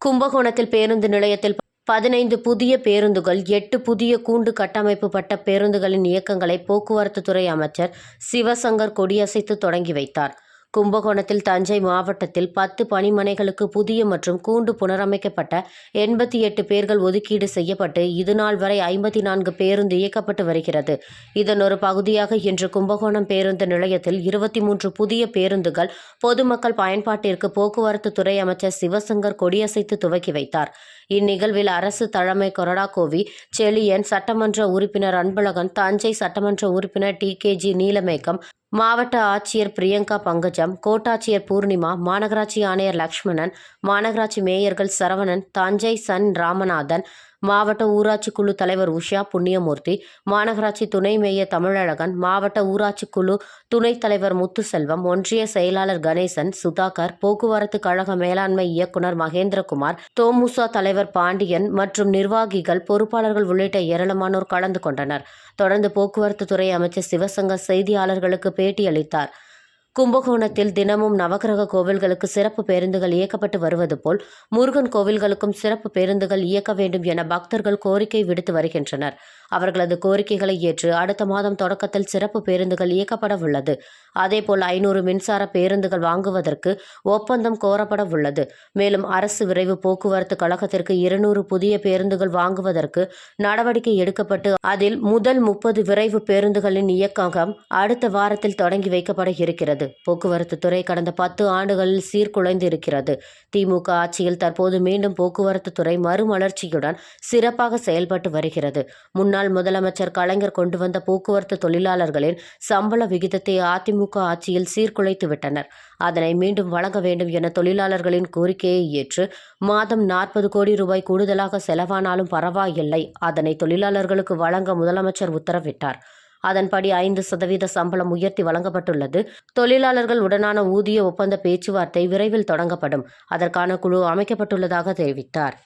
கும்பகோணத்தில் பேருந்து நிலையத்தில் பதினைந்து புதிய பேருந்துகள் எட்டு புதிய கூண்டு கட்டமைப்பு பட்ட பேருந்துகளின் இயக்கங்களை போக்குவரத்துத்துறை அமைச்சர் சிவசங்கர் கொடியசைத்து தொடங்கி வைத்தார். கும்பகோணத்தில் தஞ்சை மாவட்டத்தில் பத்து பணிமனைகளுக்கு புதிய மற்றும் கூண்டு புனரமைக்கப்பட்ட எண்பத்தி எட்டு பேர்கள் ஒதுக்கீடு செய்யப்பட்டு இதுநாள் வரை ஐம்பத்தி நான்கு பேருந்து இயக்கப்பட்டு வருகிறது. இதன் ஒரு பகுதியாக இன்று கும்பகோணம் பேருந்து நிலையத்தில் இருபத்தி மூன்று புதிய பேருந்துகள் பொதுமக்கள் பயன்பாட்டிற்கு போக்குவரத்து துறை அமைச்சர் சிவசங்கர் கொடியசைத்து துவக்கி வைத்தார். இந்நிகழ்வில் அரசு தலைமை கொரடாகோவி செழியன் சட்டமன்ற உறுப்பினர் அன்பழகன் தஞ்சை சட்டமன்ற உறுப்பினர் டி கே ஜி நீலமேகம் மாவட்ட ஆட்சியர் பிரியங்கா பங்கஜம் கோட்டாட்சியர் பூர்ணிமா மாநகராட்சி ஆணையர் லக்ஷ்மணன் மாநகராட்சி மேயர்கள் சரவணன் தஞ்சை சன் ராமநாதன் மாவட்ட ஊராட்சி குழு தலைவர் உஷா புண்ணியமூர்த்தி மாநகராட்சி துணை மேயர் தமிழழகன் மாவட்ட ஊராட்சி குழு துணைத் தலைவர் முத்துசெல்வம் ஒன்றிய செயலாளர் கணேசன் சுதாகர் போக்குவரத்து கழக மேலாண்மை இயக்குனர் மகேந்திரகுமார் தோமுசா தலைவர் பாண்டியன் மற்றும் நிர்வாகிகள் பொறுப்பாளர்கள் உள்ளிட்ட ஏராளமானோர் கலந்து கொண்டனர். தொடர்ந்து போக்குவரத்து துறை அமைச்சர் சிவசங்கர் செய்தியாளர்களுக்கு பேட்டியளித்தார். கும்பகோணத்தில் தினமும் நவக்கிரக கோவில்களுக்கு சிறப்பு பேருந்துகள் இயக்கப்பட்டு வருவது போல் முருகன் கோவில்களுக்கும் சிறப்பு பேருந்துகள் இயக்க வேண்டும் என பக்தர்கள் கோரிக்கை விடுத்து வருகின்றனர். அவர்களது கோரிக்கைகளை ஏற்று அடுத்த மாதம் தொடக்கத்தில் சிறப்பு பேருந்துகள் இயக்கப்பட உள்ளது. அதேபோல் ஐநூறு மின்சார பேருந்துகள் வாங்குவதற்கு ஒப்பந்தம் கோரப்பட உள்ளது. மேலும் அரசு விரைவு போக்குவரத்து கழகத்திற்கு இருநூறு புதிய பேருந்துகள் வாங்குவதற்கு நடவடிக்கை எடுக்கப்பட்டு அதில் முதல் முப்பது விரைவு பேருந்துகளின் இயக்கம் அடுத்த வாரத்தில் தொடங்கி வைக்கப்பட இருக்கிறது போக்குவரத்து துறை கடந்த பத்து ஆண்டுகளில் சீர்குலைந்து இருக்கிறது திமுக ஆட்சியில் தற்போது மீண்டும் போக்குவரத்து துறை மறுமலர்ச்சியுடன் சிறப்பாக செயல்பட்டு வருகிறது. முன்னாள் முதலமைச்சர் கலைஞர் கொண்டு வந்த போக்குவரத்து தொழிலாளர்களின் சம்பள விகிதத்தை அதிமுக ஆட்சியில் சீர்குலைத்து விட்டனர். அதனை மீண்டும் வழங்க வேண்டும் என தொழிலாளர்களின் கோரிக்கையை ஏற்று மாதம் நாற்பது கோடி ரூபாய் கூடுதலாக செலவானாலும் பரவாயில்லை. அதனை தொழிலாளர்களுக்கு வழங்க முதலமைச்சர் உத்தரவிட்டார். அதன்படி ஐந்து சதவீத சம்பளம் உயர்த்தி வழங்கப்பட்டுள்ளது. தொழிலாளர்கள் உடனான ஊதிய ஒப்பந்த பேச்சுவார்த்தை விரைவில் தொடங்கப்படும். அதற்கான குழு அமைக்கப்பட்டுள்ளதாக தெரிவித்தார்.